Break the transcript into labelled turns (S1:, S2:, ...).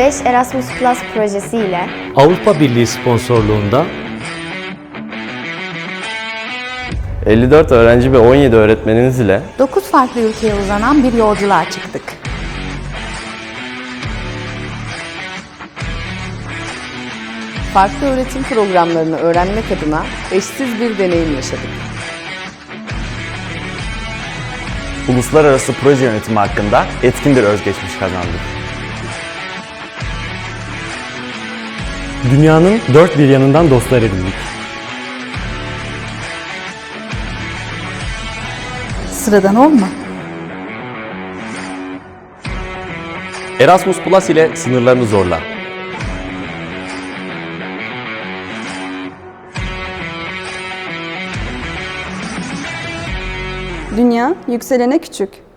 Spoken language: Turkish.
S1: 5 Erasmus Plus projesi ile
S2: Avrupa Birliği sponsorluğunda
S3: 54 öğrenci ve 17 öğretmeniniz ile
S4: 9 farklı ülkeye uzanan bir yolculuğa çıktık.
S5: Farklı öğretim programlarını öğrenmek adına eşsiz bir deneyim yaşadık.
S6: uluslararası proje yönetimi hakkında etkin bir özgeçmiş kazandık.
S2: Dünyanın dört bir yanından dostlar edindik.
S4: Sıradan olma.
S3: Erasmus Plus ile sınırlarını zorla.
S7: Dünya yükselene küçük.